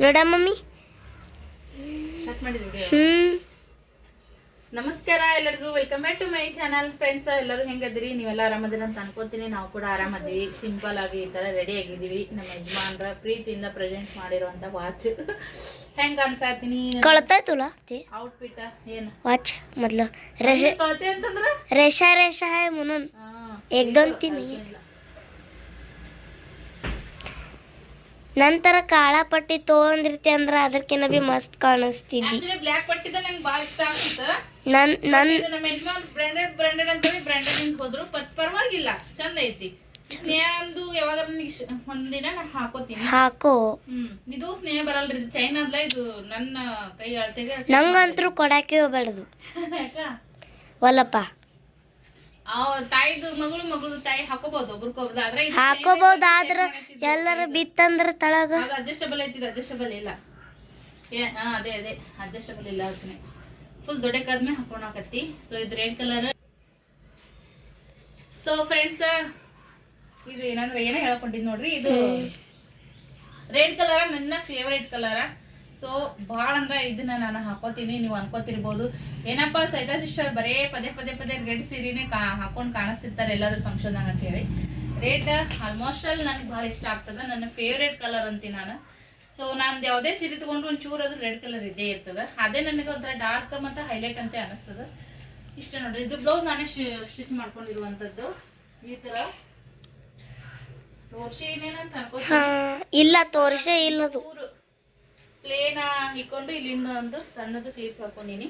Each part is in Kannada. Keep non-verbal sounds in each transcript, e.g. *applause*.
ನೋಡ ಮಮ್ಮಿ ಸ್ಟಾರ್ಟ್ ಮಾಡಿದ್ವಿ ವಿಡಿಯೋ ಹ್ಮ್ ನಮಸ್ಕಾರ ಎಲ್ಲರಿಗೂ welcome back to my channel friends ಎಲ್ಲರೂ ಹೆಂಗದ್ರಿ ನೀವೆಲ್ಲ ಆರಾಮದಿರ ಅಂತ ಅನ್ಕೋತೀನಿ ನಾವು ಕೂಡ ಆರಾಮದಿವಿ ಸಿಂಪಲ್ ಆಗಿ ಈ ತರ ರೆಡಿ ಆಗಿದ್ದೀವಿ ನಮ್ಮ ಯಜಮಾನ್ರ ಪ್ರೀತಿಯಿಂದ ಪ್ರೆಸೆಂಟ್ ಮಾಡಿರುವಂತ ವಾಚ್ ಹೆಂಗ ಅನ್ಸಾತೀನಿ ಕಳ್ತಾಯ್ತಲ್ಲ ते ಔಟ್ಫಿಟ್ ಏನು वाच मतलब रेशा ಕಳ್ತೆ ಅಂತಂದ್ರ रेशा रेशा आहे म्हणून ಹಾ, एक दोन तीन ನಂತರ ಕಾಳ ಪಟ್ಟಿ ತೊಗೊಂಡಿರ್ತಿ ಅಂದ್ರ ಅದಕ್ಕೆ ಬಿ ಮಸ್ತ್ ಕಾಣಿಸ್ತಿದ್ದಿ. ಬ್ಲ್ಯಾಕ್ ಪಟ್ಟಿದ ನಂಗೆ ಭಾಳ ಇಷ್ಟ ಆಗ್ತಿತ್ತು. ನನ್ ನನ್ ಇದು ನಮ್ಮ ಯಜಮಾನ್ ಬ್ರಾಂಡೆಡ್ ಬ್ರಾಂಡೆಡ್ ಅಂತೇಳಿ ಬ್ರಾಂಡೆಡ್ ಇಂದ ಹೋದ್ರು ಬಟ್ ಪರವಾಗಿಲ್ಲ ಚಂದ ಐತಿ. ಸ್ನೇಹಂದು ಯಾವಾಗ ನನಗೆ ಒಂದಿನ ನಾ ಹಾಕೋತೀನಿ. ಹಾಕೋ. ಹ್ಮ್. ಇದು ಸ್ನೇಹ ಬರಲ್ರಿ ಇದು ಚೈನಾ ಅಲ್ಲ ಇದು ನನ್ನ ಕೈ ಅಳತೆಗೆ ನಂಗಂತರೂ ಕೊಡಾಕೆ ಹೋಗ್ಬೇಡ್ದು *laughs* ಯಾಕ? ಒಲ್ಲಪ್ಪ. ತಾಯಿದು ಮಗಳು ಮಗಳು ತಾಯಿ ಹಾಕೋಬಹುದು ಒಬ್ರಿಗೊಬ್ರದ್ದು ಆದ್ರೆ ಹಾಕೋಬಹುದು ಆದ್ರ ಎಲ್ಲರ ಬಿತ್ತಂದ್ರ ತಳಗ. ಅಡ್ಜಸ್ಟಬಲ್ ಐತಿ ಅಡ್ಜಸ್ಟಬಲ್ ಇಲ್ಲ. ಏ ಹಾ ಅದೇ ಅದೇ ಅಡ್ಜಸ್ಟಬಲ್ ಇಲ್ಲ ಅದಕ್ಕೆ. ಫುಲ್ ದೊಡ್ಡಕ್ಕಾದ್ಮೇಲೆ ಹಾಕೋಣಕತ್ತಿ ಸೊ ಇದು ರೆಡ್ ಕಲರ್ ಸೊ ಫ್ರೆಂಡ್ಸ್ ಇದು ಏನಂದ್ರೆ ಏನೋ ಹೇಳ್ಕೊಂಡಿದ್ ನೋಡ್ರಿ ಇದು ರೆಡ್ ಕಲರ್ ನನ್ನ ಫೇವರೇಟ್ ಕಲರ ಸೊ ಭಾಳ ಅಂದ್ರೆ ಇದನ್ನ ನಾನು ಹಾಕೋತೀನಿ ನೀವು ಅನ್ಕೋತಿರ್ಬೋದು. ಏನಪ್ಪ ಸೈತಾ ಸಿಸ್ಟರ್ ಬರೇ ಪದೇ ಪದೇ ಪದೇ ರೆಡ್ ಸೀರೆನೇ ಕಾ ಹಾಕೊಂಡು ಕಾಣಿಸ್ತಿರ್ತಾರೆ ಎಲ್ಲಾದ್ರೂ ಫಂಕ್ಷನ್ದಾಗ ಅಂತ ಹೇಳಿ. ರೇಟ್ ಆಲ್ಮೋಸ್ಟ್ ಅಲ್ಲಿ ನನಗೆ ಭಾಳ ಇಷ್ಟ ಆಗ್ತದೆ ನನ್ನ ಫೇವ್ರೇಟ್ ಕಲರ್ ಅಂತೀನಿ ನಾನು. ಸೊ ನಾನು ಯಾವುದೇ ಸೀರೆ ಒಂದು ಚೂರು ಅದು ರೆಡ್ ಕಲರ್ ಇದ್ದೇ ಇರ್ತದ. ಅದೇ ನನಗೆ ಒಂಥರ ಡಾರ್ಕ್ ಮತ್ತು ಹೈಲೈಟ್ ಅಂತ ಅನಿಸ್ತದೆ. ಇಷ್ಟ ನೋಡ್ರಿ ಇದು ಬ್ಲೌಸ್ ನಾನೇ ಸ್ಟಿಚ್ ಮಾಡ್ಕೊಂಡಿರುವಂಥದ್ದು ಈ ಥರ ತೋರ್ಸಿ ಏನೇನಂತ ಅನ್ಕೋತೀನಿ ಇಲ್ಲ ತೋರ್ಸೇ ಇಲ್ಲದು. ಪ್ಲೇನ್ ಇಕ್ಕೊಂಡು ಇಲ್ಲಿಂದ ಒಂದು ಸಣ್ಣದು ಕ್ಲಿಪ್ ಹಾಕೊಂಡಿನಿ.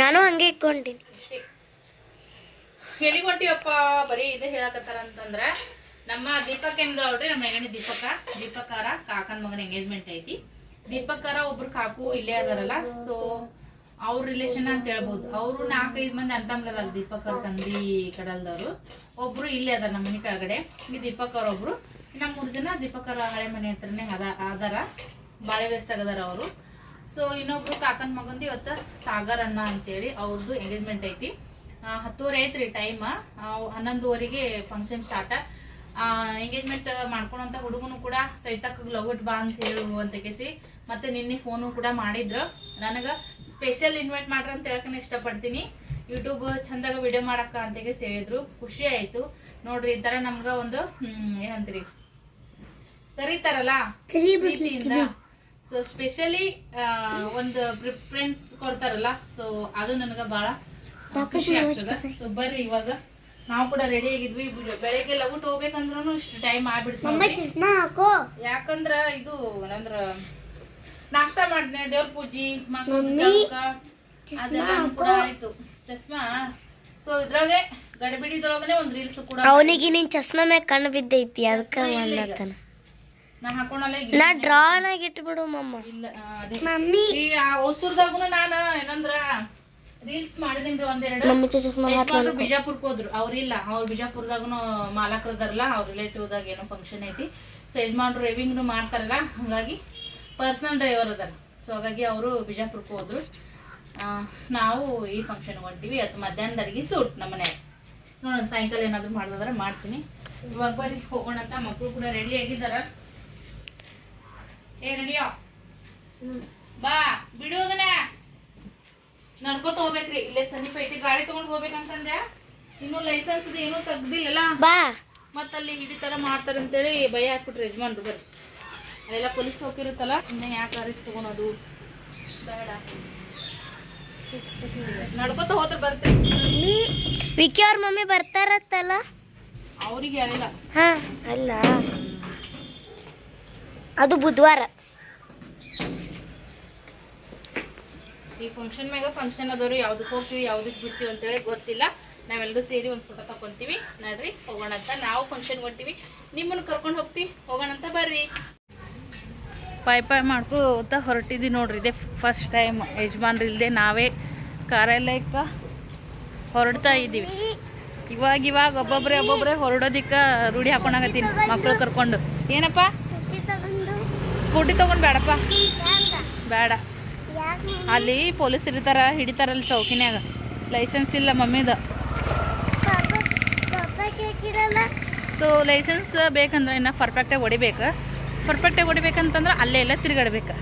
ನಾನು ಹಂಗೆ ಇಟ್ಕೊಂತೀನಿ. ಅಷ್ಟೇ. ಎಲ್ಲಿಗೆ ಹೊಂಟಿವಪ್ಪ ಬರೀ ಇದೇ ಹೇಳಕತ್ತಾರ ಅಂತಂದ್ರ ನಮ್ಮ ದೀಪಕ್ ಏನ್ ನೋಡ್ರಿ ನಮ್ಮ ಹೆಗಣಿ ದೀಪಕ ದೀಪಕಾರ ಕಾಕನ್ ಮಗನ ಎಂಗೇಜ್ಮೆಂಟ್ ಐತಿ. ದೀಪಕಾರ ಒಬ್ರು ಕಾಕು ಇಲ್ಲೇ ಅದಾರಲ್ಲ ಸೊ ಅವ್ರ ರಿಲೇಷನ್ ಅಂತ ಹೇಳ್ಬೋದು. ಅವರು ನಾಲ್ಕೈದು ಮಂದಿ ಅಂತಂದ್ರ ದೀಪಕ್ ಅವ್ರ ತಂದಿ ಕಡಲ್ದವ್ರು. ಒಬ್ರು ಇಲ್ಲೇ ಅದಾರ ನಮ್ಮ ಮನೆ ಕೆಳಗಡೆ. ಈ ದೀಪಕ್ ಅವ್ರ ಒಬ್ರು. ಇನ್ನ ಮೂರ್ ಜನ ದೀಪಕ್ ಅವ್ರ ಹಳೆ ಮನೆ ಹತ್ರನೇ ಅದ ಅದಾರ. ಬಾಳೆ ವೇಸ್ ಅದಾರ ಅವರು. ಸೊ ಇನ್ನೊಬ್ರು ಕಾಕನ ಮಗಂದು ಇವತ್ತ ಸಾಗರ್ ಅಣ್ಣ ಅಂತೇಳಿ ಅವ್ರದ್ದು ಎಂಗೇಜ್ಮೆಂಟ್ ಐತಿ. ಹತ್ತುವರೆ ಐತ್ರಿ ಟೈಮ್ ಹನ್ನೊಂದುವರೆಗೆ ಫಂಕ್ಷನ್ ಸ್ಟಾರ್ಟ್ ಎಂಗೇಜ್ಮೆಂಟ್ ಮಾಡ್ಕೊಳಂತ ಹುಡುಗನು ಕೂಡ ಸೈತಕ್ ಲಗುಟ್ ಬಾ ಅಂತ ಹೇಳುವಂತ ಕೇಸಿ. ಮತ್ತೆ ನಿನ್ನೆ ಫೋನು ಕೂಡ ಮಾಡಿದ್ರು. ನನಗ ಸ್ಪೆಷಲ್ ಇನ್ವೈಟ್ ಮಾಡ್ರ ಅಂತ ಹೇಳಕ್ ಇಷ್ಟಪಡ್ತೀನಿ. ಯೂಟ್ಯೂಬ್ ಚಂದಾಗ ವಿಡಿಯೋ ಮಾಡಕ್ಕ ಅಂತ ಹೇಳಿದ್ರು. ಖುಷಿ ಆಯ್ತು. ನೋಡ್ರಿ ಈ ತರ ನಮ್ಗ ಒಂದು ಹ್ಮ್ ಏನಂತೀರಿ? ಕರೀತಾರಲ್ಲ? ಪ್ರೀತಿಯಿಂದ? ಸೊ ಸ್ಪೆಷಲಿ ಒಂದು ಪ್ರಿಫರೆನ್ಸ್ ಕೊಡ್ತಾರಲ್ಲ ಸೊ ಅದು ನನಗ ಬಹಳ ಖುಷಿ ಆಗ್ತದ. ಸೊ ಬರ್ರಿ ಇವಾಗ. ನಾವು ಕೂಡ ರೆಡಿ ಆಗಿದ್ವಿ. ಬೆಳಗ್ಗೆ ಲಗುಟ್ ಹೋಗ್ಬೇಕಂದ್ರೂ ಇಷ್ಟು ಟೈಮ್ ಆಗ್ಬಿಡ್ತು ನೋಡ್ರಿ. ಹಾಕೋ. ಯಾಕಂದ್ರ ಇದು ಅಂದ್ರ ನಾಷ್ಟಾ ಮಾಡಿದ್ನೆ ದೇವ್ರ ಪೂಜಿ ಅದೆಲ್ಲ ಕೂಡ ಆಯ್ತು. ಚಸ್ಮಾ? ಸೊ ಇದ್ರಾಗೆ ಗಡಿಬಿಡಿದ್ರೊಳಗನೆ ಒಂದ್ ರೀಲ್ಸ್ ಕೂಡ ಅವನಿಗೆ ನಿನ್ ಚಸ್ಮಾ ಮ್ಯಾಗ ಕಣ್ಣು ಬಿದ್ದೈತಿ ಅದಕ್ಕೆ ಮಾಡ್ಲತ್ತಾನ. ನಾ ಹಾಕೊಂಡಲ್ಲ ಈಗ. ನಾ ಡ್ರಾನಾಗ ಇಟ್ಬಿಡು ಮಮ್ಮ ಇಲ್ಲ ಆ, ಮಮ್ಮಿ. ಈ ಹೊಸೂರ್ದಾಗುನು ನಾನು ಏನಂದ್ರ ರೀಲ್ಸ್ ಮಾಡಿದೀನ್ರಿ ಒಂದೆರಡು. ಮಮ್ಮಿ ಚಸ್ಮಾ ಯಜಮಾನ್ರು ಬಿಜಾಪುರ್ಕ್ ಹೋದ್ರು. ಅವ್ರಿಲ್ಲ ಅವ್ರ ಬಿಜಾಪುರದಾಗನು ಮಾಲಕರದಾರಲ್ಲ ಅವ್ರ ರಿಲೇಟಿವ್ದಾಗ ಏನೋ ಫಂಕ್ಷನ್ ಐತಿ. ಸೊ ಯಜಮಾನ್ರು ಡ್ರೈವಿಂಗ್ನು ಮಾಡ್ತಾರಲ್ಲ ಹಾಗಾಗಿ ಪರ್ಸನಲ್ ಡ್ರೈವರ್ ಅದಾರ. ಸೊ ಹಾಗಾಗಿ ಅವರು ಬಿಜಾಪುರಕ್ಕೆ ಹೋದ್ರು. ನಾವು ಈ ಫಂಕ್ಷನ್ ಹೊಂಟಿವಿ. ಅದು ಅಡಿಗೆ ಸೂಟ್ ನಮ್ಮ ಮನೆ ನೋಡೋಣ ಸಾಯಂಕಾಲ ಏನಾದ್ರು ಮಾಡೋದಾದ್ರೆ ಮಾಡ್ತೀನಿ. ಇವಾಗ ಬರ್ರಿ ಹೋಗೋಣ ಅಂತ ಮಕ್ಕಳು ಕೂಡ ರೆಡಿ ಆಗಿದಾರ ಏ ಬಾ ಬಾ ಅದನ್ನ. ನಡ್ಕೋತ ಹೋಗ್ಬೇಕ್ರಿ. ಇಲ್ಲೇ ಸಮೀಪ ಐತಿ ಗಾಡಿ ತಗೊಂಡ್ ಹೋಗ್ಬೇಕಂತಂದೆ. ಇನ್ನು ಲೈಸೆನ್ಸ್ ಏನೂ ತೆಗ್ದಿಲ್ಲ ಬಾ. ಮತ್ತ ಅಲ್ಲಿ ಹಿಡಿತಾರ ಮಾಡ್ತಾರ ಅಂತೇಳಿ ಭಯ ಹಾಕ್ಬಿಟ್ರಿ ಯಜಮಾನ್ರು ಬರ್ರಿ. ಅಲ್ಲೆಲ್ಲ ಪೊಲೀಸ್ ಚೌಕಿ ಇರುತ್ತಲ್ಲ ಸುಮ್ಮನೆ ಯಾಕೆ ಅರಿಸ್ ತಗೊಳೋದು? ಬೇಡ. ನಡ್ಕೋತ ಹೋದ್ರೆ ಬರ್ತೀರಿ ಮಮ್ಮಿ ವಿಕಿ ಅವ್ರ ಮಮ್ಮಿ ಬರ್ತಾರತ್ತಲ್ಲ? ಅವ್ರಿಗೆ ಹೇಳಿಲ್ಲ. ಹಾ ಅಲ್ಲ. ಅದು ಬುಧವಾರ. ಈ ಫಂಕ್ಷನ್ ಮ್ಯಾಗ ಫಂಕ್ಷನ್ ಅದವ್ರು ಯಾವ್ದಕ್ಕೆ ಹೋಗ್ತೀವಿ ಯಾವ್ದಕ್ಕೆ ಬಿಡ್ತೀವಿ ಅಂತೇಳಿ ಗೊತ್ತಿಲ್ಲ. ನಾವೆಲ್ಲರೂ ಸೇರಿ ಒಂದು ಫೋಟೋ ತಗೊಂತೀವಿ ನಡ್ರಿ ಹೋಗೋಣ ಅಂತ. ನಾವು ಫಂಕ್ಷನ್ ಹೊಂಟಿವಿ. ನಿಮ್ಮನ್ನು ಕರ್ಕೊಂಡು ಹೋಗ್ತೀವಿ ಹೋಗೋಣ ಅಂತ ಬರ್ರಿ. ಪಾಯ್ ಪಾಯ್ ಮಾಡ್ಕೋತ ಹೊರಟಿದ್ದೀವಿ ನೋಡ್ರಿ. ಇದೇ ಫಸ್ಟ್ ಟೈಮ್ ಯಜಮಾನ್ರಿಲ್ದೆ ಇಲ್ಲದೆ ನಾವೇ ಕಾರ್ಯಾಲಯಕ್ಕೆ ಹೊರಡ್ತಾ ಇದ್ದೀವಿ. ಇವಾಗ ಇವಾಗ ಒಬ್ಬೊಬ್ರೆ ಒಬ್ಬೊಬ್ರೆ ಹೊರಡೋದಿಕ್ಕೆ ರೂಢಿ ಹಾಕೊಂಡಾಗತ್ತೀನಿ ಮಕ್ಕಳು ಕರ್ಕೊಂಡು. ಏನಪ್ಪ? ಸ್ಕೂಟಿ ತಗೊಂಡು. ಬೇಡಪ್ಪ. ಬೇಡ. ಅಲ್ಲಿ ಪೊಲೀಸ್ ಇರ್ತಾರ ಹಿಡಿತಾರಲ್ಲ ಚೌಕಿನ್ಯಾಗ. ಲೈಸೆನ್ಸ್ ಇಲ್ಲ ಮಮ್ಮಿದ. ಸೊ ಲೈಸೆನ್ಸ್ ಬೇಕಂದ್ರೆ ಇನ್ನು ಪರ್ಫೆಕ್ಟಾಗಿ ಹೊಡಿಬೇಕು. ಪರ್ಫೆಕ್ಟಾಗಿ ಹೊಡಿಬೇಕಂತಂದ್ರೆ ಅಲ್ಲೇ ಎಲ್ಲ ತಿರುಗಾಡ್ಬೇಕು.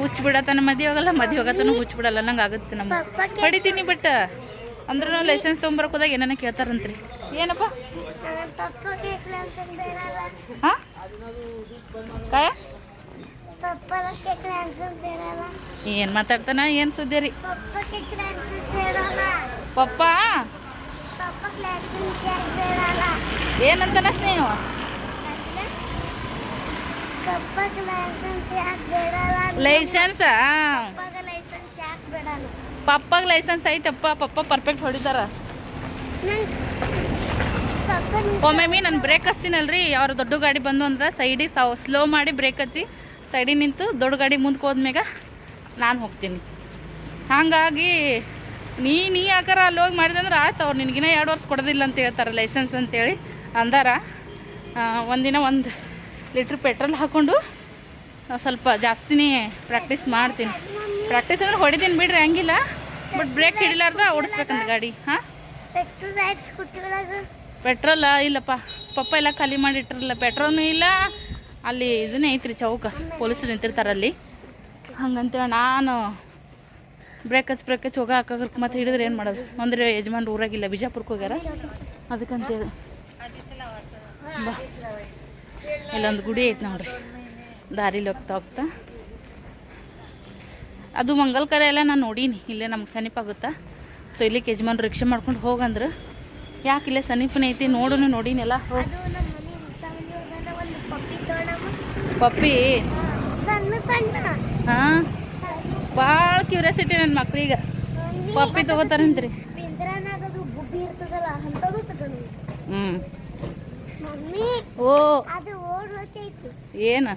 ಹುಚ್ಚು ಬಿಡತನ ಮದುವೆ ಹೋಗಲ್ಲ ಮದುವೆ ಆಗತನ ಹುಚ್ಚು ಬಿಡಲ್ಲ ನಂಗೆ ಆಗುತ್ತೆ ನಮ್ಮ ಹೊಡಿತೀನಿ ಬಟ್ ಅಂದ್ರೆ ನಾವು ಲೈಸೆನ್ಸ್ ತೊಗೊಂಬರಕ್ಕೆ ಹೋದಾಗ ಏನಾನ ಕೇಳ್ತಾರಂತ್ರಿ. ಏನಪ್ಪ? ಹಾಂ? ಕಾಯ? ಏನು ಮಾತಾಡ್ತಾನ? ಏನು ಸುದ್ದಿ ರೀ? ಪಪ್ಪ? ಪಪ್ಪ ಕ್ಲಾಸ್ ಬೇಡಲ್ಲ ಏನಂತಾನ ಸ್ನೇಹ ಪಪ್ಪಗೆ ಲೈಸೆನ್ಸ್ ಪಪ್ಪಾಗ ಲೈಸೆನ್ಸ್ ಐತಪ್ಪ ಪಪ್ಪ ಪರ್ಫೆಕ್ಟ್ ಹೊಡಿತಾರ. ಒಮ್ಮೆ ನಾನು ಬ್ರೇಕ್ ಹಚ್ತೀನಲ್ರಿ ಯಾರು ದೊಡ್ಡ ಗಾಡಿ ಬಂದು ಅಂದ್ರೆ ಸೈಡಿಗೆ ಸ್ಲೋ ಮಾಡಿ ಬ್ರೇಕ್ ಹಚ್ಚಿ ಸೈಡಿಗೆ ನಿಂತು ದೊಡ್ಡ ಗಾಡಿ ಮುಂದಕ್ಕೆ ಹೋದ್ಮ್ಯಾಗ ನಾನು ಹೋಗ್ತೀನಿ. ಹಾಗಾಗಿ ನೀ ನೀ ಯಾಕಾರ ಅಲ್ಲಿ ಹೋಗಿ ಮಾಡಿದಂದ್ರೆ ಆಯ್ತು ಅವ್ರು ನಿನಗಿನ ಎರಡು ವರ್ಷ ಕೊಡೋದಿಲ್ಲ ಅಂತ ಹೇಳ್ತಾರೆ ಲೈಸೆನ್ಸ್ ಅಂತೇಳಿ ಅಂದಾರ. ಒಂದಿನ ಒಂದು ಲೀಟ್ರ್ ಪೆಟ್ರೋಲ್ ಹಾಕ್ಕೊಂಡು ಸ್ವಲ್ಪ ಜಾಸ್ತಿನೇ ಪ್ರಾಕ್ಟೀಸ್ ಮಾಡ್ತೀನಿ. ಪ್ರಾಕ್ಟೀಸ್ ಅಂದ್ರೆ ಹೊಡಿತೀನಿ ಬಿಡ್ರಿ ಹಂಗಿಲ್ಲ. ಬಟ್ ಬ್ರೇಕ್ ಹಿಡಿಲಾರ್ದ ಓಡಿಸ್ಬೇಕಂತ ಗಾಡಿ ಹಾಂ? ಪೆಟ್ರೋಲ್ ಇಲ್ಲಪ್ಪ ಪಪ್ಪ ಎಲ್ಲ ಖಾಲಿ ಮಾಡಿ ಇಟ್ಟಿರಲ್ಲ ಪೆಟ್ರೋಲ್ನು ಇಲ್ಲ. ಅಲ್ಲಿ ಇದನ್ನೇ ಐತ್ರಿ ಚೌಕ. ಪೊಲೀಸರು ನಿಂತಿರ್ತಾರೆ ಅಲ್ಲಿ. ಹಂಗಂತ ನಾನು ಬ್ರೇಕ್ ಬ್ರೇಕಚ್ ಬ್ರೇಕ್ ಹೋಗ ಹಾಕೋಕೆ ಮತ್ತೆ ಹಿಡಿದ್ರೆ ಏನು ಮಾಡೋದು? ಅಂದ್ರೆ ಯಜಮಾನ್ರು ಊರಾಗಿಲ್ಲ ಬಿಜಾಪುರಕ್ಕೆ ಹೋಗ್ಯಾರ. ಅದಕ್ಕಂತೇಳಿ. ಬಾ. ಇಲ್ಲೊಂದು ಗುಡಿ ಐತೆ ನೋಡ್ರಿ. ದಾರಿಲಿ ಹೋಗ್ತಾ ಹೋಗ್ತಾ. ಅದು ಮಂಗಲ್ಕರ ಎಲ್ಲ ನಾನು ನೋಡೀನಿ. ಇಲ್ಲೇ ನಮ್ಗೆ ಸಮೀಪಾಗುತ್ತಾ ಸೊ ಇಲ್ಲಿಗೆ ಯಜಮಾನ್ರು ರಿಕ್ಷಾ ಮಾಡ್ಕೊಂಡು ಹೋಗಂದ್ರೆ. ಯಾಕೆ ಇಲ್ಲೇ ಸಮೀಪನೇ ಐತಿ ನೋಡೋನು ನೋಡೀನೆಲ್ಲ? ಹೋಗಿ ಅದು ನಮ್ಮ ಮನೆ ಹೊಸ ಮನೆ ಹೋದಾಗ ಒಂದು ಪಪ್ಪಿ ತಗೊಂಡಮ್ಮ ಪಪ್ಪಿ. ಹಾಂ? ಭಾಳ ಕ್ಯೂರಿಯಾಸಿಟಿ ನನ್ನ ಮಕ್ಳಿಗೆ. ಪಪ್ಪಿ ತಗೋತಾರಂತ್ರಿ. ಹ್ಞೂ ಓ. ಏನು?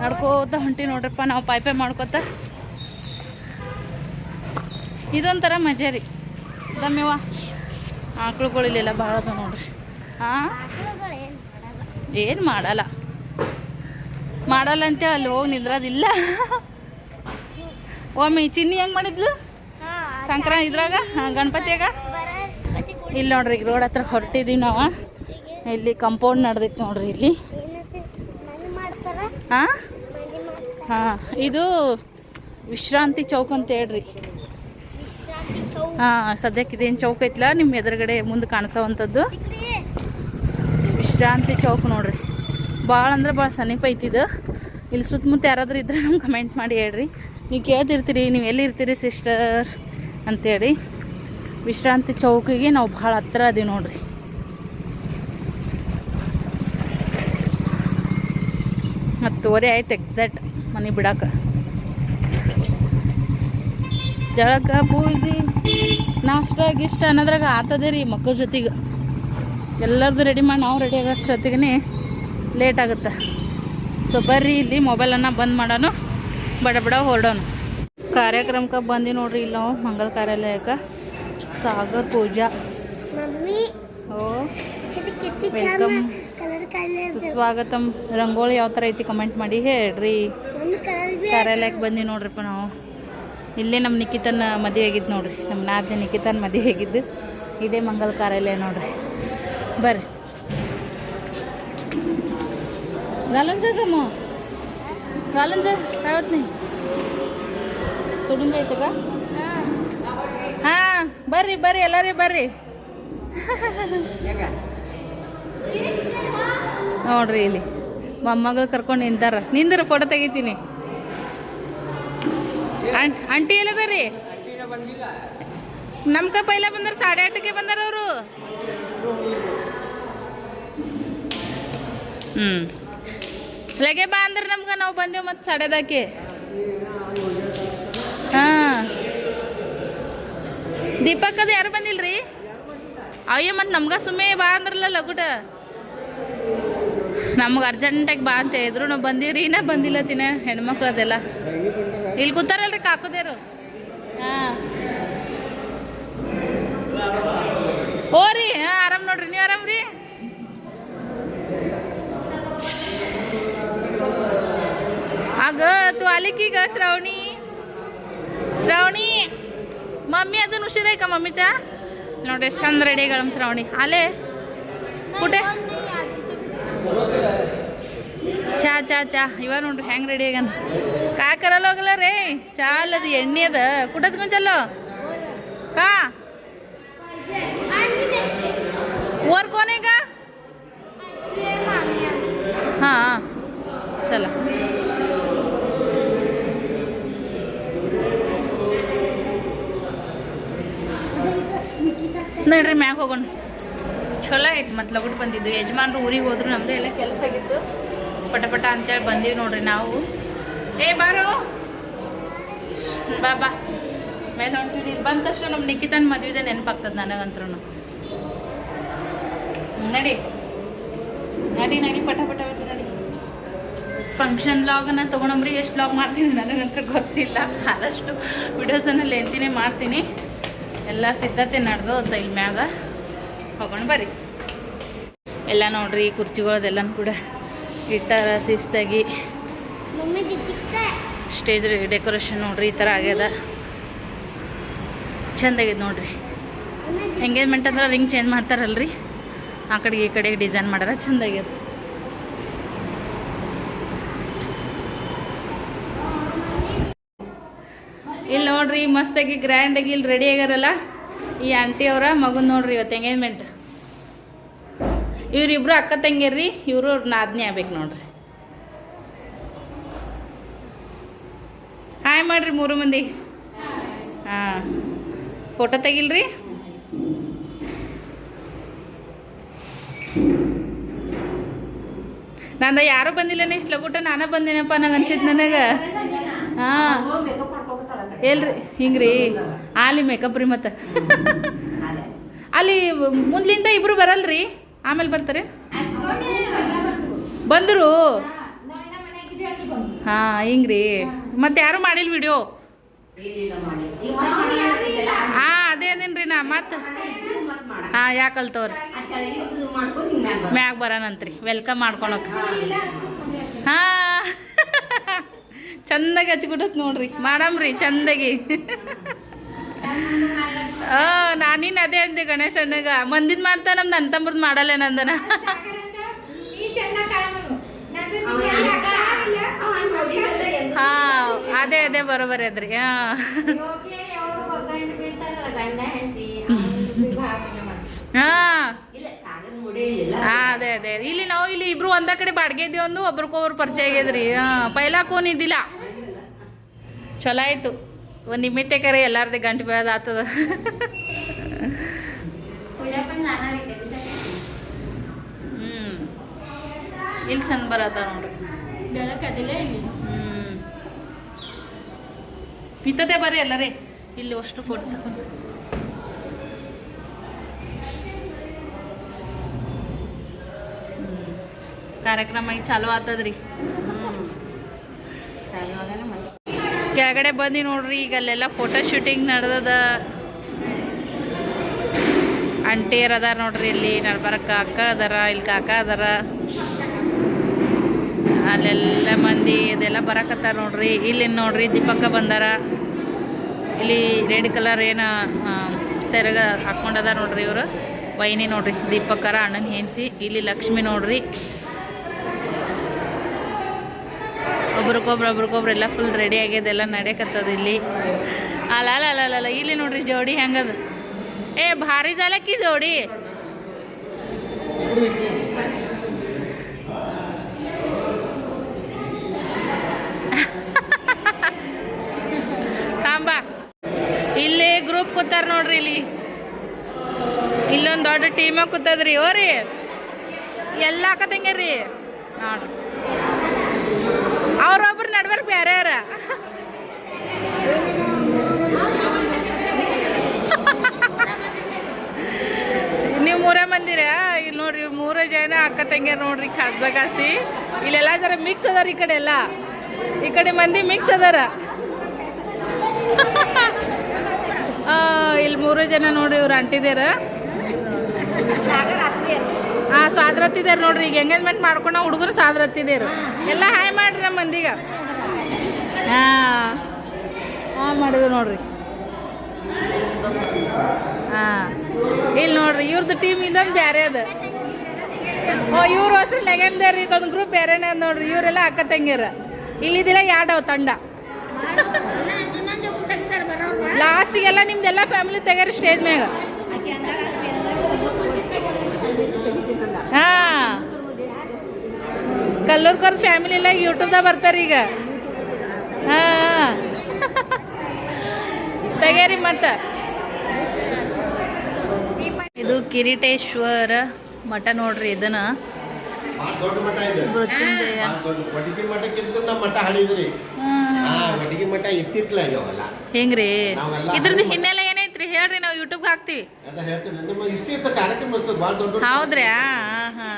ನಡ್ಕೋತ ಹೊಂಟಿ ನೋಡ್ರಪ್ಪ ನಾವು ಪಾಯ್ಪೆ ಮಾಡ್ಕೋತ. ಇದೊಂಥರ ಮಜಾ ರೀ. ದಮ್ಮಿವ ಆಕಳುಗಳಿಲ್ಲ ಭಾಳ ಅದ ನೋಡ್ರಿ. ಹಾಂ? ಏನು ಮಾಡಲ್ಲ. ಏನು ಮಾಡಲ್ಲ ಅಂತ ಅಂತೇಳಿ ಅಲ್ಲಿ ಹೋಗಿ ನಿಂದ್ರದಿಲ್ಲ. ಒಮ್ಮೆ ಚಿನ್ನಿ ಹೆಂಗೆ ಮಾಡಿದ್ಲು? ಸಂಕ್ರಾಂತಿ ಇದ್ರಾಗ? ಹಾ, ಗಣಪತಿಯಾಗ? ಇಲ್ಲಿ ನೋಡ್ರಿ ಈಗ ರೋಡ್ ಹತ್ರ ಹೊರಟಿದೀವಿ ನಾವು. ಇಲ್ಲಿ ಕಂಪೌಂಡ್ ನಡೆದೈತಿ ನೋಡ್ರಿ ಇಲ್ಲಿ. ಹಾ ಹಾಂ ಇದು ವಿಶ್ರಾಂತಿ ಚೌಕ್ ಅಂತ ಹೇಳ್ರಿ. ಹಾಂ ಸದ್ಯಕ್ಕೆ ಇದೇನು ಚೌಕ್ ಐತ್ಲ? ನಿಮ್ಮ ಎದುರುಗಡೆ ಮುಂದೆ ಕಾಣಿಸೋವಂಥದ್ದು ವಿಶ್ರಾಂತಿ ಚೌಕ್ ನೋಡ್ರಿ. ಭಾಳ ಅಂದ್ರೆ ಭಾಳ ಸಮೀಪ ಐತಿದು. ಇಲ್ಲಿ ಸುತ್ತಮುತ್ತ ಯಾರಾದರೂ ಇದ್ರೆ ನಮ್ಗೆ ಕಮೆಂಟ್ ಮಾಡಿ ಹೇಳ್ರಿ. ನೀವು ಕೇಳ್ತಿರ್ತೀರಿ, ನೀವು ಎಲ್ಲಿ ಇರ್ತೀರಿ ಸಿಸ್ಟರ್ ಅಂತೇಳಿ. ವಿಶ್ರಾಂತಿ ಚೌಕಿಗೆ ನಾವು ಭಾಳ ಹತ್ರ ಅದೀವಿ ನೋಡ್ರಿ. ಹತ್ತುವರೆ ಆಯ್ತು ಎಕ್ಸಾಕ್ಟ್ ಮನೆ ಬಿಡಕ್ಕೆ ಜಳಕ ಪೂಜೆ, ನಾಷ್ಟ, ಗಿಷ್ಟ ಅನ್ನೋದ್ರಾಗ ಆತದೆ ರೀ ಮಕ್ಕಳ ಜೊತೆಗೆ. ಎಲ್ಲರದ್ದು ರೆಡಿ ಮಾಡಿ ನಾವು ರೆಡಿ ಆಗೋಷ್ಟೊತ್ತಿಗೆ ಲೇಟ್ ಆಗುತ್ತೆ. ಸೊ ಬರ್ರಿ ಇಲ್ಲಿ ಮೊಬೈಲನ್ನು ಬಂದ್ ಮಾಡೋಣ ಬಡ ಬಡ ಹೊರಡೋಣ ಕಾರ್ಯಕ್ರಮಕ್ಕೆ ಬಂದು ನೋಡ್ರಿ ಇಲ್ಲ ನಾವು ಮಂಗಲ ಕಾರ್ಯಾಲಯಕ್ಕೆ. ಸಾಗರ್ ಪೂಜಾ. ಓ ವೆಲ್ಕಮ್ ಸುಸ್ವಾಗತಂ. ರಂಗೋಲಿ ಯಾವ ಥರ ಐತಿ ಕಮೆಂಟ್ ಮಾಡಿ ಹೇಳ್ರಿ. ಕಾರ್ಯಾಲಯಕ್ಕೆ ಬಂದು ನೋಡ್ರಿಪ್ಪ ನಾವು. ಇಲ್ಲೇ ನಮ್ಮ ನಿಖಿತನ ಮದುವೆ ಆಗಿದ್ದು ನೋಡ್ರಿ. ನಮ್ಮ ನಾದ್ನ ನಿಖಿತನ ಮದುವೆ ಆಗಿದ್ದು. ಇದೇ ಮಂಗಲ್ ಕಾರ್ಯಾಲಯ ನೋಡ್ರಿ. ಬರ್ರಿ. घालून जा मग घालून जा काय होत नाही सोडून जायचं का हां ಬರ್ರಿ ಬರ್ರಿ ಎಲ್ಲಾರಿ ಬರ್ರಿ ನೋಡ್ರಿ ಇಲ್ಲಿ ಮೊಮ್ಮಗಳು ಕರ್ಕೊಂಡು ನಿಂತಾರ ನಿಂದ್ರ ಫೋಟೋ ತೆಗಿತೀನಿ ಆಂ- ಆಂಟಿ ಎಲ್ಲದರಿ ನಮ್ಕ ಪೈಲ ಬಂದಾರ ಸಾಡೆ ಆಟಕ್ಕೆ ಬಂದಾರ ಅವರು ಹ್ಞೂ ಲಗೆ ಬಾ ಅಂದ್ರೆ ನಮ್ಗೆ ನಾವು ಬಂದೇವು ಮತ್ತು ಸಾಡೆದಾಕೆ. ಹಾಂ. ದೀಪಕ್ಕದು ಯಾರು ಬಂದಿಲ್ರಿ? ಅಯ್ಯೋ, ಮತ್ತು ನಮ್ಗೆ ಸುಮ್ಮನೆ ಬಾ ಅಂದ್ರಲ್ಲ ಲಗುಟ. ನಮ್ಗೆ ಅರ್ಜೆಂಟಾಗಿ ಬಾ ಅಂತ ಹೇಳಿದ್ರು. ನಾವು ಬಂದೀವ್ರಿ, ಇನ್ನ ಬಂದಿಲ್ಲ ತಿನ್ನ ಹೆಣ್ಮಕ್ಳು ಅದೆಲ್ಲ. ಇಲ್ಲಿ ಕೂತಾರಲ್ರಿ ಕಾಕುದೇರು ಹಾಂ. ಓ ರೀ ಆರಾಮ್ ನೋಡ್ರಿ. ನೀವು ಆರಾಮ್ ರೀ अगं तू आली की ग श्रावणी श्रावणी मम्मी अजून उशीर आहे का मम्मीचा नोटे चंद रेडी आहे ಶ್ರಾವಣಿ ಆಲೆ कुठे आजीच्या घरी ಚಾ ಚಾ ಇವ ನೋಡ್ರಿ ಹೆಂಗೆ ರೆಡಿ ಆಗ್ಯಾನ ಕಾಕರಲ್ಲ ಹೋಗಲ್ಲ ರೇ ಚಾ ಅಲ್ಲದು ಎಣ್ಣೆ ಅದ ಕುಟಸ್ಕೊಂಚಲ್ಲೋ ಕಾ वर कोण आहे का ನೋಡ್ರಿ ಮ್ಯಾಗ ಹೋಗೋಣ. ಚಲೋ ಆಯ್ತು ಮತ್ತೆ ಲಗುಟ್ ಬಂದಿದ್ದು. ಯಜಮಾನ್ರು ಊರಿಗೆ ಹೋದ್ರು, ನಮ್ದು ಎಲ್ಲ ಕೆಲಸ ಆಗಿತ್ತು. ಪಟ ಪಟ ಅಂತೇಳಿ ಬಂದೀವಿ ನೋಡ್ರಿ ನಾವು. ಏ, ಬಾರೋ. ಬಾ ಬಾ. ಮೇಲೆ ಹೊಂಟಿವಿ. ಬಂದ ತಕ್ಷಣ ನಮ್ಮ ನಿಖಿತನ ಮದುವೆದೇ ನೆನಪಾಗ್ತದೆ ನನಗಂತ್ರೂ ನಡಿ. ನಡಿ ನಡಿ, ಪಟ ಪಟ ಪಟ ನಡಿ. ಫಂಕ್ಷನ್ ಲಾಗನ್ನ ತೊಗೊಂಡ್ರಿ ಎಷ್ಟು ಲಾಗ್ ಮಾಡ್ತೀನಿ ನನಗಂತೂ ಗೊತ್ತಿಲ್ಲ. ಆದಷ್ಟು ವಿಡಿಯೋಸನ್ನು ಲೆಂತಿನೇ ಮಾಡ್ತೀನಿ. ಎಲ್ಲ ಸಿದ್ಧತೆ ನಡೆದು ಇಲ್ಲಿ ಮ್ಯಾಗ ಹೋಗೋಣ ಬರ್ರಿ. ಎಲ್ಲ ನೋಡ್ರಿ ಕುರ್ಚಿಗಳದೆಲ್ಲನೂ ಕೂಡ ಇಟ್ಟಾರ ಶಿಸ್ತಾಗಿ. ಸ್ಟೇಜ್ ಡೆಕೋರೇಷನ್ ನೋಡ್ರಿ ಈ ಥರ ಆಗ್ಯದ. ಚಂದಾಗಿದೆ ನೋಡ್ರಿ. ಎಂಗೇಜ್ಮೆಂಟ್ ಅಂದ್ರೆ ರಿಂಗ್ ಚೇಂಜ್ ಮಾಡ್ತಾರಲ್ರಿ. ಆ ಕಡೆಗೆ ಈ ಕಡೆಗೆ ಡಿಸೈನ್ ಮಾಡ್ಯಾರ ಚಂದಾಗ್ಯದ ನೋಡ್ರಿ ಮಸ್ತಾಗಿ ಗ್ರ್ಯಾಂಡಾಗಿ ಇಲ್ಲಿ ರೆಡಿ ಆಗ್ಯಾರಲ್ಲ? ಈ ಆಂಟಿ ಅವರ ಮಗನ್ ನೋಡ್ರಿ ಇವತ್ತು ಎಂಗೇಜ್ಮೆಂಟ್ ಇವ್ರಿಬ್ರು ಅಕ್ಕ ತಂಗಿಯರ್ರಿ ಇವರು ನಾದ್ನಿ ಆಗ್ಬೇಕು ನೋಡ್ರಿ. ಹಾಯ್ ಮಾಡ್ರಿ ಮೂರು ಮಂದಿ. ಹಾಂ ಫೋಟೋ ತೆಗಿಲ್ರಿ? ನಂದ ಯಾರು ಬಂದಿಲ್ಲ ಇಷ್ಟು ಲಗೂಟ ನಾನೇ ಬಂದಿನಪ್ಪ ನಂಗೆ ಅನ್ಸಿದ್ ನನಗೆ. ಹಾಂ. ಎಲ್ರಿ? ಹಿಂಗ್ರಿ. ಆಲಿ ಮೇಕಪ್ ರೀ ಮತ್ತೆ. ಅಲ್ಲಿ ಮುಂದ್ಲಿಂದ ಇಬ್ರು ಬರಲ್ರಿ? ಆಮೇಲೆ ಬರ್ತಾರೆ. ಬಂದರು. ಹಾಂ, ಹಿಂಗ್ರಿ. ಮತ್ತೆ ಯಾರು ಮಾಡಿಲ್ಲ ವಿಡಿಯೋ ಹಾಂ, ಅದೇ ಅದೇನ್ರಿ ನಾ, ಮತ್ತೆ. ಹಾಂ ಯಾಕಲ್ತವ್ರಿ ಮ್ಯಾಗ ಬರೋಣಂತ್ರಿ ವೆಲ್ಕಮ್ ಮಾಡ್ಕೊಳಕ್. ಹಾಂ. ಚಂದಾಗಿ ಹಚ್ಬಿಟ್ಟತ್ ನೋಡ್ರಿ. ಮಾಡಮ್ರಿ ಚಂದಾಗಿ. ಆ ನಾನಿನ್ ಅದೇ ಅಂದೆ ಗಣೇಶ ಅಣ್ಣಗ. ಮಂದಿದ್ ಮಾಡ್ತಾ ನಮ್ದು ತಮ್ಮದ್ ಮಾಡಲ್ಲ ನಂದನ. ಹಾ ಅದೇ ಅದೇ ಬರೋಬರಿ ಅದ್ರಿ ಹಾ. ಹಾ. ಹಾ ಅದೇ ಅದೇ. ಇಲ್ಲಿ ನಾವು ಇಲ್ಲಿ ಇಬ್ರು ಒಂದ ಕಡೆ ಬಾಡ್ಗೆ ಇದ್ದೀವಿ ಒಂದು ಒಬ್ರಿಗೊಬ್ರು ಪರಿಚಯ ಆಗ್ಯದ್ರಿ ಹಾ ಪೈಲಾ ಕೋನ್ ಇದ್ದಿಲ್ಲ. ಚಲೋ ಆಯ್ತು. ಒಂದು ನಿಮಿತ್ತೆ ಕರೆ ಎಲ್ಲಾರ್ದೆ ಗಂಟು ಬೀಳೋದು ಆತದ. ಹ್ಮ್. ಇಲ್ಲಿ ಚಂದ ಬರತ್ತ ನೋಡ್ರಿ. ಹ್ಮ್. ಮಿತ್ತತೆ ಬರ್ರಿ ಎಲ್ಲರೇ. ಇಲ್ಲಿ ಅಷ್ಟು ಫೋಟೋ ತಗೊಂಡು. ಕಾರ್ಯಕ್ರಮ ಈಗ ಚಾಲು ಆತದ್ರಿ ಕೆಳಗಡೆ ಬಂದು ನೋಡ್ರಿ ಈಗ ಅಲ್ಲೆಲ್ಲ ಫೋಟೋ ಶೂಟಿಂಗ್ ನಡೆದದ. ಅಂಟಿಯರ್ ಅದಾರ ನೋಡ್ರಿ ಇಲ್ಲಿ ನಡ್ಬರಕ್ಕ ಅಕ್ಕ ಅದಾರ ಇಲ್ಲಿ ಕಾಕ ಅದಾರ. ಅಲ್ಲೆಲ್ಲ ಮಂದಿ ಇದೆಲ್ಲ ಬರಕತ್ತಾರ ನೋಡ್ರಿ. ಇಲ್ಲಿ ನೋಡ್ರಿ ದೀಪಕ್ಕ ಬಂದಾರ. ಇಲ್ಲಿ ರೆಡ್ ಕಲರ್ ಏನು ಸೆರಗ ಹಾಕೊಂಡದ ನೋಡ್ರಿ ಇವರು. ವೈನಿ ನೋಡ್ರಿ ದೀಪಕ್ಕರ ಅಣ್ಣನ ಹೆಂಡತಿ. ಇಲ್ಲಿ ಲಕ್ಷ್ಮಿ ನೋಡ್ರಿ. ಒಬ್ರಿಗೊಬ್ರು ಒಬ್ರಿಗೊಬ್ರು ಎಲ್ಲ ಫುಲ್ ರೆಡಿ ಆಗ್ಯದ, ಎಲ್ಲ ನಡೆಯಕತ್ತದ ಇಲ್ಲಿ. ಅಲ್ಲ ಅಲ್ಲ ಅಲ್ಲ ಇಲ್ಲಿ ನೋಡ್ರಿ ಜೋಡಿ ಹೆಂಗದ. ಏ, ಭಾರಿ ಜಾಲಕ್ಕಿ ಜೋಡಿ. *laughs* ತಾಂಬಾ ಇಲ್ಲಿ ಗ್ರೂಪ್ ಕೂತಾರ ನೋಡ್ರಿ ಇಲ್ಲಿ. ಇಲ್ಲೊಂದು ದೊಡ್ಡ ಟೀಮ ಕೂತದ್ರಿ, ಓರಿ. ಎಲ್ಲ ಹಾಕತಂಗ್ಯಾರಿ ನೋಡ್ರಿ. ಅವ್ರೊಬ್ರು ನಡ್ಬರ್ಕ್ ಬೇರೆ ಯಾರ ನೀವು ಮೂರೇ ಮಂದಿರ ಇಲ್ಲಿ ನೋಡ್ರಿ ಮೂರೇ ಜನ ಅಕ್ಕ ತಂಗಿಯರ್ ನೋಡ್ರಿ ಖಾಸ್ಬಗಾಸಿ ಇಲ್ಲೆಲ್ಲ ಜರ ಮಿಕ್ಸ್ ಅದಾರ ಈ ಕಡೆ ಎಲ್ಲ. ಈ ಕಡೆ ಮಂದಿ ಮಿಕ್ಸ್ ಅದಾರ. ಇಲ್ಲಿ ಮೂರು ಜನ ನೋಡ್ರಿ ಇವ್ರು ಅಂಟಿದಾರ ಹಾ ಸಾದ್ರತ್ತಿದ್ದಾರೆ ನೋಡ್ರಿ ಈಗ ಎಂಗೇಜ್ಮೆಂಟ್ ಮಾಡ್ಕೊಂಡು ಹುಡುಗರು ಸಾದ್ರತ್ತಿದ್ದೀರು ಎಲ್ಲ ಹಾಯ್ ಮಾಡ್ರಿ ನಮ್ಮ ಮಂದಿಗ. ಹಾ. ಹಾಂ ಮಾಡಿದ್ರು ನೋಡ್ರಿ. ಹಾಂ. ಇಲ್ಲಿ ನೋಡ್ರಿ ಇವ್ರದ್ದು ಟೀಮ್ ಇದೊಂದು ಬೇರೆ ಅದ. ಓ ಇವ್ರು ಹೊಸರು ನೆಗೆಂದೇರಿ ಇದೊಂದು ಗ್ರೂಪ್ ಬೇರೆನೇ ಅದ ನೋಡ್ರಿ ಇವರೆಲ್ಲ ಅಕ್ಕ ತಂಗಿರ ಇಲ್ಲಿದಿಲ್ಲ ಯಾಡವ್ ತಂಡ. ಲಾಸ್ಟಿಗೆಲ್ಲ ನಿಮ್ದೆಲ್ಲ ಫ್ಯಾಮಿಲಿ ತೆಗ್ಯಾರ ಸ್ಟೇಜ್ ಮ್ಯಾಗ ಹಾ ಕಲ್ಲೂರ್ಕರ್ ಫ್ಯಾಮಿಲಿ ಎಲ್ಲ ಯೂಟ್ಯೂಬ್ದಾಗ ಬರ್ತಾರೆ ಈಗ. ಹಾ. *laughs* ತೆಗ್ಯಾರಿ ಮತ್ತ. ಇದು ಕಿರೀಟೇಶ್ವರ ಮಠ ನೋಡ್ರಿ ಇದನ್ನ. ಹೆಂಗ್ರಿ? ಇದ್ರದ್ದು ಹಿನ್ನೆಲೆ ಏನೈತ್ರಿ? ಹೇಳ್ರಿ ನಾವು ಯೂಟ್ಯೂಬ್ ಹಾಕ್ತಿವಿ. ಹೌದ್ರಾ? ಹಾ ಹಾ.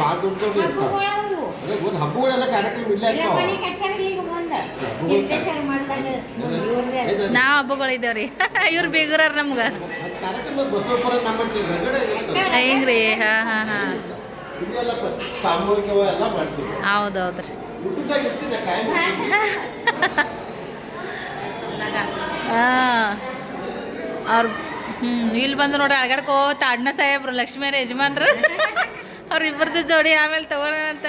ಭಾಳ ಹಬ್ಬಗಳು ದೊಡ್ಡ ಇರ್ತಾವ ಅದೇ ಗೊತ್ತು ಹಬ್ಬಗಳೆಲ್ಲ ಕಾರ್ಯಕ್ರಮ ಇಲ್ಲೇ ಇರ್ತಾವ. ನಾವ್ ಹಬ್ಬಗಳಿದ್ದೇವ್ರಿ *laughs* ಇವ್ರು ಬೀಗರಾರ ನಮ್ಗ. ಹೆಂಗ್ರಿ? ಹಾ ಹಾ ಹೌದೌದ್ರಿ. *laughs* ಹಾ. ಅವ್ರ ಹ್ಮ್ ಇಲ್ಲಿ ಬಂದು ನೋಡ್ರಿ ಅಳ್ಗಾಡ್ಕೋತ ಅಣ್ಣ ಸಾಹೇಬ್ರು, ಲಕ್ಷ್ಮಿಯರ ಯಜಮಾನ್ರು. ಅವ್ರ ಇಬ್ಬರದ್ದು ಜೋಡಿ ಆಮೇಲೆ ತಗೊಳ್ಳೋಣಂತ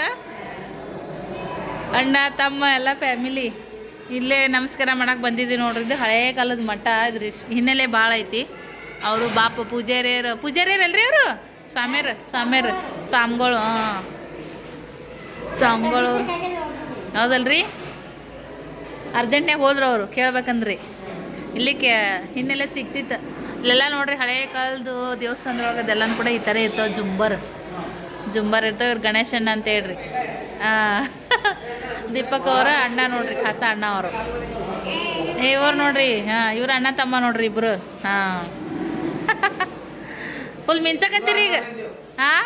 ಅಣ್ಣ, ತಮ್ಮ, ಎಲ್ಲ ಫ್ಯಾಮಿಲಿ. ಇಲ್ಲೇ ನಮಸ್ಕಾರ ಮಾಡಕ್ಕೆ ಬಂದಿದ್ದೀವಿ ನೋಡ್ರಿ, ಇದು ಹಳೇ ಕಾಲದ ಮಠ ಇದ್ರ, ಹಿನ್ನೆಲೆ ಭಾಳ ಐತಿ. ಅವರು ಬಾಪ ಪೂಜಾರಿಯರು, ಪೂಜಾರಿಯರಲ್ರಿ ಅವರು? ಸ್ವಾಮ್ಯಾರ, ಸ್ವಾಮಿಯರು. ಸ್ವಾಮಿಗಳು, ಹಾಂ. ಸ್ವಾಮಿಗಳು. ಹೌದಲ್ರಿ? ಅರ್ಜೆಂಟ್ನಾಗ ಹೋದ್ರು ಅವರು, ಕೇಳ್ಬೇಕಂದ್ರಿ. ಇಲ್ಲಿ ಕೇ ಹಿನ್ನೆಲೆ ಸಿಕ್ತಿತ್ತು ಇಲ್ಲೆಲ್ಲ ನೋಡ್ರಿ ಹಳೆ ಕಾಲದ್ದು ದೇವಸ್ಥಾನದೊಳಗ ಅದೆಲ್ಲ ಕೂಡ ಈ ಥರ ಇರ್ತಾವ. ಜುಂಬರ್. ಜುಂಬರ್ ಇರ್ತಾವ. ಇವ್ರು ಗಣೇಶಣ್ಣ ಅಂತ ಹೇಳ್ರಿ. ದೀಪಕ್ ಅವರ ಅಣ್ಣ ನೋಡ್ರಿ ಖಾಸ ಅಣ್ಣ ಅವರು. ಇವ್ರು ನೋಡ್ರಿ, ಹಾಂ, ಇವ್ರ ಅಣ್ಣ ತಮ್ಮ ನೋಡ್ರಿ ಇಬ್ರು. ಹಾಂ. ಫುಲ್ ಮಿಂಚಕತ್ತೀರಿ ಈಗ. ಹಾಂ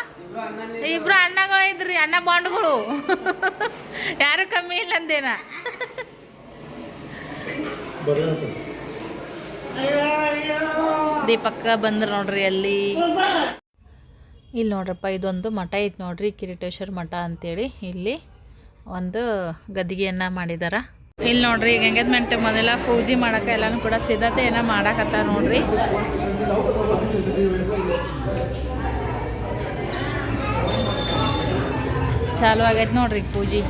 ಇಬ್ರು ಅಣ್ಣಗಳು ಇದ್ರಿ, ಅಣ್ಣ ಬಾಂಡ್ಗಳು. ಯಾರು ಕಮ್ಮಿ ಇಲ್ಲ ಅಂದೇನ? ದೀಪಕ್ಕ ಬಂದ್ರು ನೋಡ್ರಿ ಅಲ್ಲಿ. ಇಲ್ಲಿ ನೋಡ್ರಪ್ಪ, ಇದೊಂದು ಮಠ ಐತಿ ನೋಡ್ರಿ, ಕಿರೀಟೇಶ್ವರ ಮಠ ಅಂತೇಳಿ. ಇಲ್ಲಿ ಒಂದು ಗದ್ದಿಗೆಯನ್ನ ಮಾಡಿದಾರ. ಇಲ್ಲಿ ನೋಡ್ರಿ, ಈಗ ಎಂಗೇಜ್ಮೆಂಟ್ ಮೊದಲ ಪೂಜೆ ಮಾಡಕ್ಕೆ ಎಲ್ಲಾನು ಕೂಡ ಸಿದ್ಧತೆ ಏನ ಮಾಡಾಕತ್ತಾರ ನೋಡ್ರಿ. ಚಾಲು ಆಗೈತೆ ನೋಡ್ರಿ ಪೂಜೆ.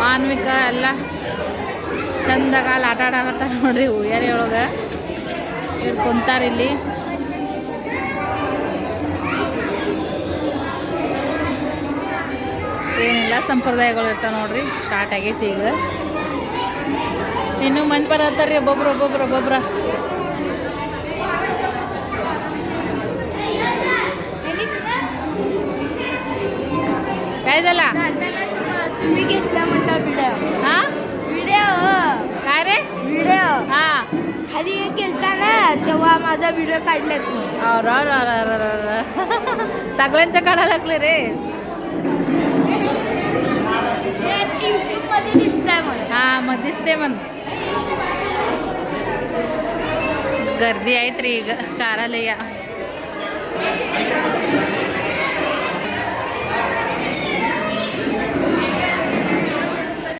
ಮಾನ್ವಿಕ ಎಲ್ಲ ಚಂದಾಗ ಅಲ್ಲಿ ಆಟ ಆಡಕತ್ತಾರ ನೋಡ್ರಿ ಉಯ್ಯಾರಿ ಒಳಗೆ. ಇವ್ರು ಕುಂತಾರಿಲ್ಲಿ ಏನೆಲ್ಲ, ಸಂಪ್ರದಾಯಗಳು ಇರ್ತಾವೆ ನೋಡ್ರಿ ಸ್ಟಾರ್ಟ್ ಆಗೈತಿ ಈಗ. ಇನ್ನೂ ಮಂದಿ ಬರತ್ತಾರ ರೀ ಒಬ್ಬೊಬ್ರು ಒಬ್ಬೊಬ್ರು, ಒಬ್ಬೊಬ್ರ. ಕಾಯ್ದಲ್ಲ तुम्ही घेतला म्हणता व्हिडिओ हा? व्हिडिओ काय रे? व्हिडिओ हा. खाली केलता ना तेव्हा माझा व्हिडिओ काढला सगळ्यांच्या काढायला लागले रे. युट्यूबमध्ये दिसतंय म्हण हा मग दिसते म्हण. गर्दी आहेत रे काराला या